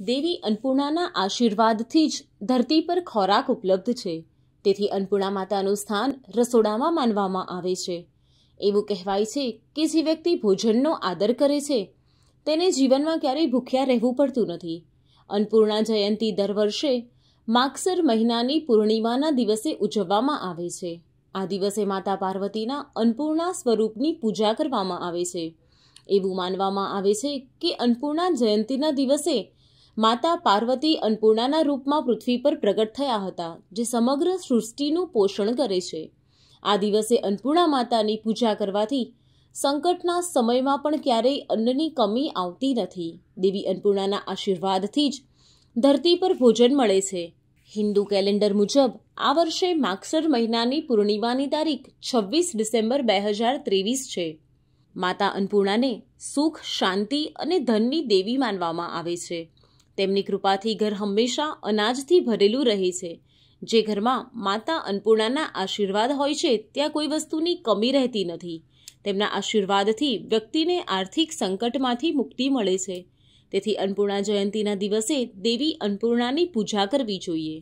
દેવી અન્નપૂર્ણાના આશીર્વાદથી જ ધરતી પર ખોરાક ઉપલબ્ધ છે. તેથી અન્નપૂર્ણા માતાનું સ્થાન રસોડામાં માનવામાં આવે છે. એવું કહેવાય છે કે જે વ્યક્તિ ભોજનનો આદર કરે છે, તેને જીવનમાં ક્યારેય ભૂખ્યા રહેવું પડતું નથી. અન્નપૂર્ણા જયંતી દર વર્ષે માગસર મહિનાની પૂર્ણિમાના દિવસે ઉજવવામાં આવે છે. આ દિવસે માતા પાર્વતીના અન્નપૂર્ણા સ્વરૂપની પૂજા કરવામાં આવે છે. એવું માનવામાં આવે છે કે અન્નપૂર્ણા જયંતીના દિવસે માતા પાર્વતી અન્નપૂર્ણાના રૂપમાં પૃથ્વી પર પ્રગટ થયા હતા, જે સમગ્ર સૃષ્ટિનું પોષણ કરે છે. આ દિવસે અન્નપૂર્ણા માતાની પૂજા કરવાથી સંકટના સમયમાં પણ ક્યારેય અન્નની કમી આવતી નથી. દેવી અન્નપૂર્ણાના આશીર્વાદથી જ ધરતી પર ભોજન મળે છે. હિન્દુ કેલેન્ડર મુજબ, આ વર્ષે માગસર મહિનાની પૂર્ણિમાની તારીખ છવ્વીસ ડિસેમ્બર બે હજાર ત્રેવીસ છે. માતા અન્નપૂર્ણાને સુખ, શાંતિ અને ધનની દેવી માનવામાં આવે છે. તેમની કૃપાથી ઘર હંમેશા અનાજથી ભરેલું રહે છે. જે ઘરમાં માતા અન્નપૂર્ણાના આશીર્વાદ હોય છે, ત્યાં કોઈ વસ્તુની કમી રહેતી નથી. તેમના આશીર્વાદથી વ્યક્તિને આર્થિક સંકટમાંથી મુક્તિ મળે છે. તેથી અન્નપૂર્ણા જયંતીના દિવસે દેવી અન્નપૂર્ણાની પૂજા કરવી જોઈએ.